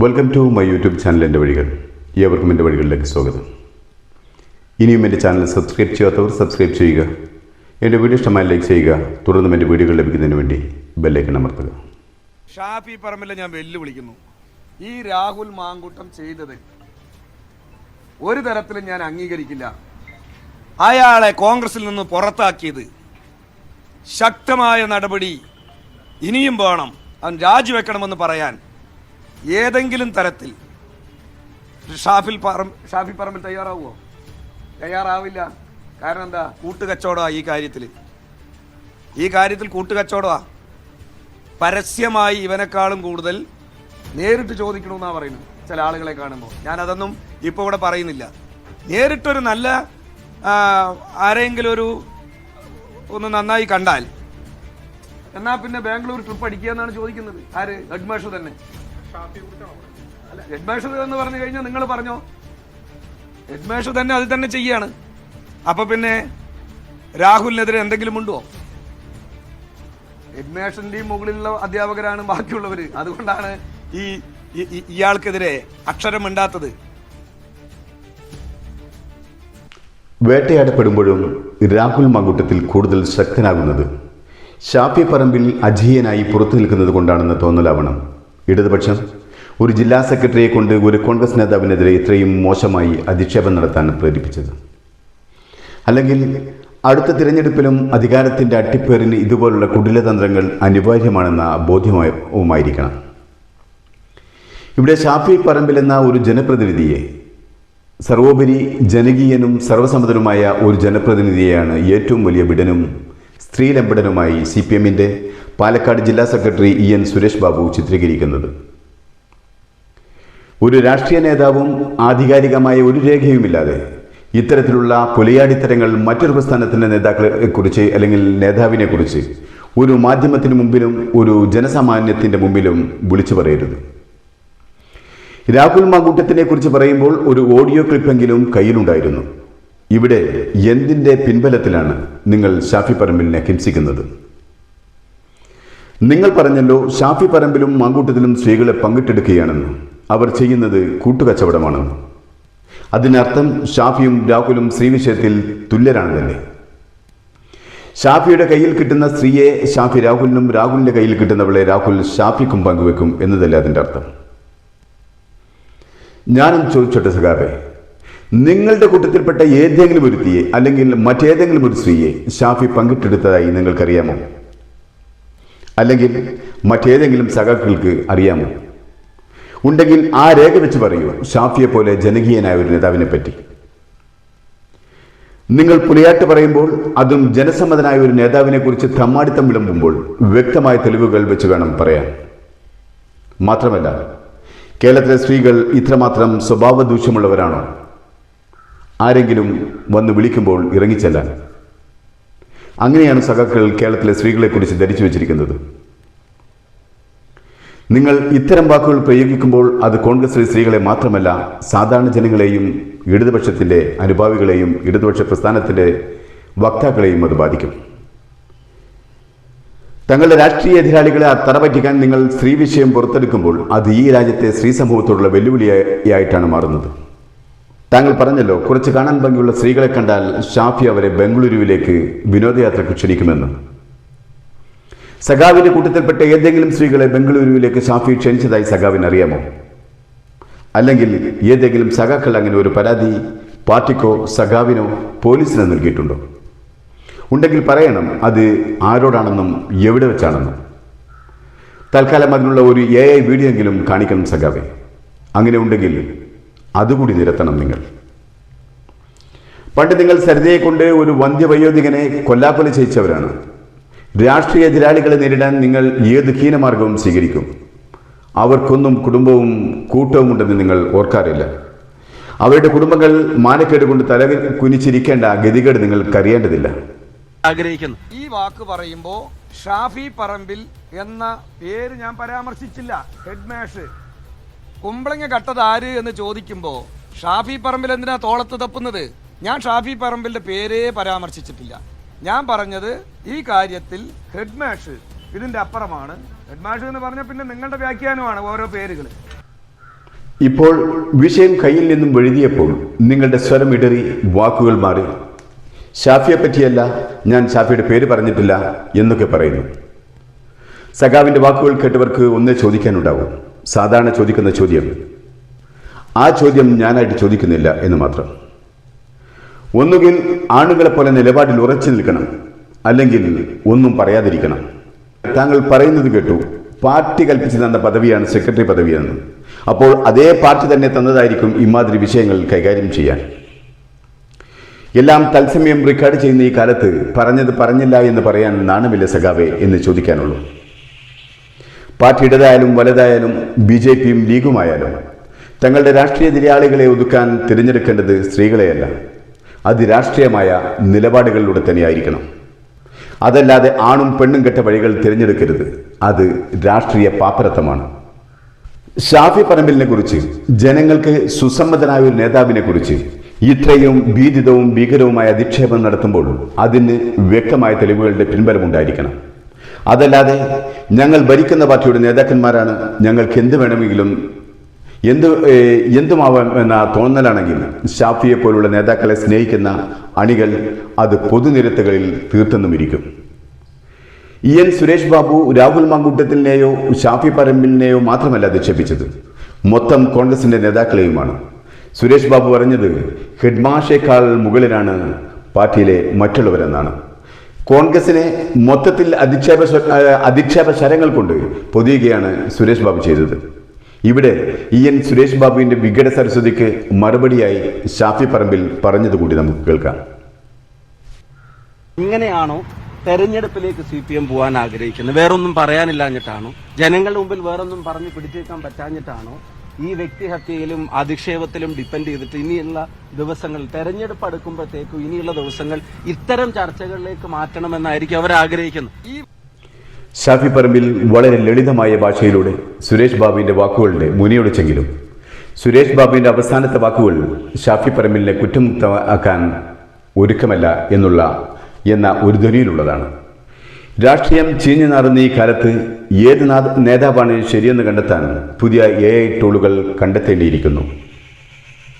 Welcome to my YouTube channel എന്റെ വഴികൾ. ഏവർക്കും എന്റെ വഴികളിലേക്ക് സ്വാഗതം. ഇനിയും എന്റെ ചാനൽ സബ്സ്ക്രൈബ് ചെയ്യാത്തവർ സബ്സ്ക്രൈബ് ചെയ്യുക. എന്റെ വീഡിയോ ഇഷ്ടമായി ലൈക്ക് ചെയ്യുക. തുടർന്നും എന്റെ വീഡിയോകൾ ലഭിക്കുന്നതിന് വേണ്ടി ബെല്ലൈക്കൺ അമർത്തുക. ഷാഫി പറമ്പിലെ ഞാൻ വെല്ലുവിളിക്കുന്നു. ഈ രാഹുൽ മാങ്കൂട്ടം ചെയ്തത് ഒരു തരത്തിലും ഞാൻ അംഗീകരിക്കില്ല. അയാളെ കോൺഗ്രസിൽ നിന്ന് പുറത്താക്കിയത് ശക്തമായ നടപടി ഇനിയും വേണം അവൻ രാജിവെക്കണമെന്ന് പറയാൻ. ഏതെങ്കിലും തരത്തിൽ. ഷാഫിൽ പറം ഷാഫി പറമ്പിൽ തയ്യാറാവുമോ തയ്യാറാവില്ല. കാരണം എന്താ? കൂട്ടുകച്ചവടമാണ് ഈ കാര്യത്തിൽ ഈ കാര്യത്തിൽ കൂട്ടുകച്ചവടമാണ് പരസ്യമായി ഇവനെക്കാളും കൂടുതൽ നേരിട്ട് ചോദിക്കണമെന്നാണ് പറയുന്നത് ചില ആളുകളെ കാണുമ്പോൾ ഞാനതൊന്നും ഇപ്പോൾ ഇവിടെ പറയുന്നില്ല. നേരിട്ടൊരു നല്ല ആരെങ്കിലും ഒരു ഒന്ന് നന്നായി കണ്ടാൽ. എന്നാൽ പിന്നെ ബാംഗ്ലൂർ ട്രിപ്പ് അടിക്കുക എന്നാണ് ചോദിക്കുന്നത്. ആര്? ഹെഡ്മാഷു തന്നെ. ഹെഡ്മാഷു എന്ന് പറഞ്ഞു കഴിഞ്ഞാൽ നിങ്ങൾ പറഞ്ഞോ? യജ്മേഷ് തന്നെ അത് തന്നെ ചെയ്യാണ്. അപ്പൊ പിന്നെ രാഹുലിനെതിരെ എന്തെങ്കിലും ഉണ്ടോ? ഹെഡ്മാഷന്റെയും മുകളിലുള്ള അധ്യാപകരാണ് ബാക്കിയുള്ളവര്. അതുകൊണ്ടാണ് ഈ ഇയാൾക്കെതിരെ അക്ഷരമിണ്ടാത്തത്. വേട്ടയാടപ്പെടുമ്പോഴും രാഹുൽ മകൂട്ടത്തിൽ കൂടുതൽ ശക്തനാകുന്നത്. ഷാഫി പറമ്പിൽ അജീയനായി പുറത്തു നിൽക്കുന്നത് കൊണ്ടാണെന്ന് തോന്നലാവണം. ഇടതുപക്ഷം ഒരു ജില്ലാ സെക്രട്ടറിയെ കൊണ്ട് ഒരു കോൺഗ്രസ് നേതാവിനെതിരെ ഇത്രയും മോശമായി അധിക്ഷേപം നടത്താൻ പ്രേരിപ്പിച്ചത്. അല്ലെങ്കിൽ അടുത്ത തിരഞ്ഞെടുപ്പിലും അധികാരത്തിന്റെ അട്ടിപ്പേറിന് ഇതുപോലുള്ള കുടിലതന്ത്രങ്ങൾ അനിവാര്യമാണെന്ന ബോധ്യവുമായിരിക്കണം ഇവിടെ ഷാഫി പറമ്പിൽ എന്ന ഒരു ജനപ്രതിനിധിയെ സർവോപരി ജനകീയനും സർവസമ്മതനുമായ ഒരു ജനപ്രതിനിധിയെയാണ് ഏറ്റവും വലിയ വിടനും സ്ത്രീലമ്പടനുമായി സി പി എമ്മിന്റെ പാലക്കാട് ജില്ലാ secretary E N Suresh Babu ചിത്രീകരിക്കുന്നത്. ഒരു രാഷ്ട്രീയ നേതാവും ആധികാരികമായ ഒരു രേഖയുമില്ലാതെ ഇത്തരത്തിലുള്ള പുലയാടിത്തരങ്ങൾ മറ്റൊരു പ്രസ്ഥാനത്തിന്റെ നേതാക്കളെ കുറിച്ച് അല്ലെങ്കിൽ നേതാവിനെ കുറിച്ച് ഒരു മാധ്യമത്തിന് മുമ്പിലും ഒരു ജനസാമാന്യത്തിന്റെ മുമ്പിലും വിളിച്ചു പറയരുത്. രാഹുൽ മാങ്കൂട്ടത്തിനെ കുറിച്ച് പറയുമ്പോൾ ഒരു ഓഡിയോ ക്ലിപ്പെങ്കിലും കയ്യിലുണ്ടായിരുന്നു. ഇവിടെ എന്തിന്റെ പിൻബലത്തിലാണ് നിങ്ങൾ ഷാഫി പറമ്പിലിനെ ഹിംസിക്കുന്നത്? നിങ്ങൾ പറഞ്ഞല്ലോ ഷാഫി പറമ്പിലും മാങ്കൂട്ടത്തിലും സ്ത്രീകളെ പങ്കിട്ടെടുക്കുകയാണെന്ന്. അവർ ചെയ്യുന്നത് കൂട്ടുകച്ചവടമാണ്. അതിനർത്ഥം ഷാഫിയും രാഹുലും സ്ത്രീ വിഷയത്തിൽ തുല്യരാണ് തന്നെ ഷാഫിയുടെ കയ്യിൽ കിട്ടുന്ന സ്ത്രീയെ ഷാഫി രാഹുലിനും രാഹുലിന്റെ കയ്യിൽ കിട്ടുന്നവളെ രാഹുൽ ഷാഫിക്കും പങ്കുവെക്കും എന്നതല്ലേ അതിന്റെ അർത്ഥം? ഞാനും ചോദിച്ചോട്ടെ സഖാവെ നിങ്ങളുടെ കൂട്ടത്തിൽപ്പെട്ട ഏതെങ്കിലും ഒരുത്തിയെ തീയെ അല്ലെങ്കിൽ മറ്റേതെങ്കിലും ഒരു സ്ത്രീയെ ഷാഫി പങ്കിട്ടെടുത്തതായി നിങ്ങൾക്കറിയാമോ? അല്ലെങ്കിൽ മറ്റേതെങ്കിലും സഖാക്കൾക്ക് അറിയാമോ? ഉണ്ടെങ്കിൽ ആ രേഖ വെച്ച് പറയൂ. ഷാഫിയെ പോലെ ജനകീയനായ ഒരു നേതാവിനെ പറ്റി. നിങ്ങൾ പുലിയാട്ട് പറയുമ്പോൾ അതും ജനസമ്മതനായ ഒരു നേതാവിനെ കുറിച്ച് തമ്മാടിത്തം വിളമ്പുമ്പോൾ വ്യക്തമായ തെളിവുകൾ വെച്ച് വേണം പറയാൻ. മാത്രമല്ല കേരളത്തിലെ സ്ത്രീകൾ ഇത്രമാത്രം സ്വഭാവ ദൂഷ്യമുള്ളവരാണോ ആരെങ്കിലും വന്ന് വിളിക്കുമ്പോൾ ഇറങ്ങിച്ചെല്ലാൻ. അങ്ങനെയാണ് സഖാക്കൾ കേരളത്തിലെ സ്ത്രീകളെക്കുറിച്ച് ധരിച്ചു വച്ചിരിക്കുന്നത്. നിങ്ങൾ ഇത്തരം വാക്കുകൾ പ്രയോഗിക്കുമ്പോൾ അത് കോൺഗ്രസ് സ്ത്രീകളെ മാത്രമല്ല സാധാരണ ജനങ്ങളെയും ഇടതുപക്ഷത്തിന്റെ അനുഭാവികളെയും ഇടതുപക്ഷ പ്രസ്ഥാനത്തിന്റെ വക്താക്കളെയും അത് ബാധിക്കും. തങ്ങളുടെ രാഷ്ട്രീയ എതിരാളികളെ തറപറ്റിക്കാൻ നിങ്ങൾ സ്ത്രീ വിഷയം പുറത്തെടുക്കുമ്പോൾ അത് ഈ രാജ്യത്തെ സ്ത്രീ സമൂഹത്തോടുള്ള വെല്ലുവിളിയായിട്ടാണ് മാറുന്നത്. താങ്കൾ പറഞ്ഞല്ലോ കുറച്ച് കാണാൻ ഭംഗിയുള്ള സ്ത്രീകളെ കണ്ടാൽ ഷാഫി അവരെ ബംഗളൂരുവിലേക്ക് വിനോദയാത്രയ്ക്ക് ക്ഷണിക്കുമെന്ന്. സഖാവിന്റെ കൂട്ടത്തിൽപ്പെട്ട ഏതെങ്കിലും സ്ത്രീകളെ ബംഗളൂരുവിലേക്ക് ഷാഫി ക്ഷണിച്ചതായി സഖാവിന് അറിയാമോ അല്ലെങ്കിൽ ഏതെങ്കിലും സഖാക്കൾ അങ്ങനെ ഒരു പരാതി പാർട്ടിക്കോ സഖാവിനോ പോലീസിനോ നൽകിയിട്ടുണ്ടോ? ഉണ്ടെങ്കിൽ പറയണം അത് ആരോടാണെന്നും എവിടെ വെച്ചാണെന്നും. തൽക്കാലം അതിനുള്ള ഒരു എ ഐ വീഡിയോ എങ്കിലും കാണിക്കണം സഖാവെ. അങ്ങനെ ഉണ്ടെങ്കിൽ അതുകൂടി നിരത്തണം നിങ്ങൾ. പണ്ട് നിങ്ങൾ സരിതയെ കൊണ്ട് ഒരു വന്ധ്യവയോധികനെ കൊല്ലാക്കൊല ചെയ്യിച്ചവരാണ്. രാഷ്ട്രീയ എതിരാളികളെ നേരിടാൻ നിങ്ങൾ ഏത് ഹീനമാർഗവും സ്വീകരിക്കും. അവർക്കൊന്നും കുടുംബവും കൂട്ടവും ഉണ്ടെന്ന് നിങ്ങൾ ഓർക്കാറില്ല. അവരുടെ കുടുംബങ്ങൾ മാനക്കേട് കൊണ്ട് തല കുനിച്ചിരിക്കേണ്ട ഗതികേട് നിങ്ങൾക്കറിയേണ്ടതില്ല ആഗ്രഹിക്കുന്നു. ഈ വാക്ക് പറയുമ്പോൾ ഷാഫി പറമ്പിൽ എന്ന പേര് ഞാൻ പരാമർശിച്ചില്ല. ഹെഡ്മാഷ്. കുമ്പളങ്ങ ആര് എന്ന് ചോദിക്കുമ്പോൾ ഷാഫി പറമ്പിൽ എന്തിനാ തോളത്ത് തപ്പുന്നത്? ഞാൻ ഷാഫി പറമ്പിലിന്റെ പേരേ പരാമർശിച്ചിട്ടില്ല. ഞാൻ പറഞ്ഞത് ഈ കാര്യത്തിൽ ഹെഡ്മാഷ് ഇതിന്റെ അപ്പുറമാണ്. ഹെഡ്മാഷ് എന്ന് പറഞ്ഞാൽ പിന്നെ നിങ്ങളുടെ വ്യാഖ്യാനമാണ് ഓരോ പേരുകൾ ഇപ്പോൾ വിഷയം കയ്യിൽ നിന്നും എഴുതിയപ്പോൾ നിങ്ങളുടെ സ്വരം ഇടറി വാക്കുകൾ മാറി. ഷാഫിയെ പറ്റിയല്ല ഞാൻ ഷാഫിയുടെ പേര് പറഞ്ഞിട്ടില്ല എന്നൊക്കെ പറയുന്നു. സഖാവിന്റെ വാക്കുകൾ കേട്ടവർക്ക് ഒന്നേ ചോദിക്കാനുണ്ടാവും. സാധാരണ ചോദിക്കുന്ന ചോദ്യം. ആ ചോദ്യം ഞാനായിട്ട് ചോദിക്കുന്നില്ല എന്ന് മാത്രം. ഒന്നുകിൽ ആണുങ്ങളെ പോലെ നിലപാടിൽ ഉറച്ചു നിൽക്കണം. അല്ലെങ്കിൽ ഒന്നും പറയാതിരിക്കണം. താങ്കൾ പറയുന്നത് കേട്ടു പാർട്ടി കൽപ്പിച്ചു തന്ന പദവിയാണ് സെക്രട്ടറി പദവിയെന്ന്. അപ്പോൾ അതേ പാർട്ടി തന്നെ തന്നതായിരിക്കും ഇമാതിരി വിഷയങ്ങൾ കൈകാര്യം ചെയ്യാൻ. എല്ലാം തത്സമയം റെക്കോർഡ് ചെയ്യുന്ന ഈ കാലത്ത് പറഞ്ഞത് പറഞ്ഞില്ല എന്ന് പറയാൻ നാണമില്ല സഖാവേ എന്ന് ചോദിക്കാനുള്ളൂ. പാർട്ടി ഇടതായാലും വലതായാലും ബി ജെ പിയും ലീഗുമായാലും തങ്ങളുടെ രാഷ്ട്രീയ എതിരാളികളെ ഒതുക്കാൻ തിരഞ്ഞെടുക്കേണ്ടത് സ്ത്രീകളെയല്ല. അതിരാഷ്ട്രീയമായ നിലപാടുകളിലൂടെ തന്നെയായിരിക്കണം. അതല്ലാതെ ആണും പെണ്ണും കെട്ട വഴികൾ തിരഞ്ഞെടുക്കരുത്. അത് രാഷ്ട്രീയ പാപ്പരത്വമാണ് ഷാഫി പറമ്പിലിനെ കുറിച്ച് ജനങ്ങൾക്ക് സുസമ്മതനായ ഒരു നേതാവിനെ കുറിച്ച് ഇത്രയും ഭീതിതവും ഭീകരവുമായ അധിക്ഷേപം നടത്തുമ്പോൾ അതിന് വ്യക്തമായ തെളിവുകളുടെ പിൻബലമുണ്ടായിരിക്കണം. അതല്ലാതെ ഞങ്ങൾ ഭരിക്കുന്ന പാർട്ടിയുടെ നേതാക്കന്മാരാണ്. ഞങ്ങൾക്ക് എന്ത് വേണമെങ്കിലും എന്ത് എന്തുമാവാം എന്ന തോന്നലാണെങ്കിൽ ഷാഫിയെ പോലുള്ള നേതാക്കളെ സ്നേഹിക്കുന്ന അണികൾ അത് പൊതുനിരത്തുകളിൽ തീർത്തെന്നുമിരിക്കും. ഇ എൻ സുരേഷ് ബാബു രാഹുൽ മാങ്കൂട്ടത്തിനെയോ ഷാഫി പറമ്പിലിനെയോ മാത്രമല്ല അധിക്ഷേപിച്ചത് മൊത്തം കോൺഗ്രസിന്റെ നേതാക്കളെയുമാണ്. സുരേഷ് ബാബു പറഞ്ഞത് ഹെഡ്മാഷേക്കാൾ മുകളിലാണ് പാർട്ടിയിലെ മറ്റുള്ളവരെന്നാണ്. കോൺഗ്രസിനെ മൊത്തത്തിൽ അധിക്ഷേപ അധിക്ഷേപ ശരങ്ങൾ കൊണ്ട് പൊതിയുകയാണ് സുരേഷ് ബാബു ചെയ്തത്. ഇവിടെ ഇ എൻ സുരേഷ് ബാബുവിന്റെ വികട സരസ്വതിക്ക് മറുപടിയായി ഷാഫി പറമ്പിൽ പറഞ്ഞതുകൂടി നമുക്ക് കേൾക്കാം. ഇങ്ങനെയാണോ തെരഞ്ഞെടുപ്പിലേക്ക് സി പി എം പോകാൻ ആഗ്രഹിക്കുന്നത്? വേറൊന്നും പറയാനില്ലാഞ്ഞിട്ടാണോ? ജനങ്ങളുടെ മുമ്പിൽ വേറൊന്നും പറഞ്ഞ് പിടിച്ചേക്കാൻ പറ്റാഞ്ഞിട്ടാണോ? ഈ വ്യക്തിഹത്യയിലും അധിക്ഷേപത്തിലും ഡിപ്പെൻഡ് ചെയ്തിട്ട് ഇനിയുള്ള ദിവസങ്ങൾ തെരഞ്ഞെടുപ്പ് അടുക്കുമ്പോഴത്തേക്കും ഇനിയുള്ള ദിവസങ്ങൾ ഇത്തരം ചർച്ചകളിലേക്ക് മാറ്റണമെന്നായിരിക്കും അവർ ആഗ്രഹിക്കുന്നത്. ഈ ഷാഫി പറമ്പിൽ വളരെ ലളിതമായ ഭാഷയിലൂടെ സുരേഷ് ബാബുവിന്റെ വാക്കുകളുടെ മുനിയൊടിച്ചെങ്കിലും സുരേഷ് ബാബുവിന്റെ അവസാനത്തെ വാക്കുകൾ ഷാഫി പറമ്പിലിനെ കുറ്റമുക്തമാക്കാൻ ഒരുക്കമല്ല എന്നുള്ള എന്ന ഒരു ധ്വനിയിലുള്ളതാണ്. രാഷ്ട്രീയം ചീഞ്ഞു നടന്ന ഈ കാലത്ത് ഏത് നേതാവാണ് ശരിയെന്ന് കണ്ടെത്താൻ പുതിയ എ ഐ ടൂളുകൾ കണ്ടെത്തേണ്ടിയിരിക്കുന്നു?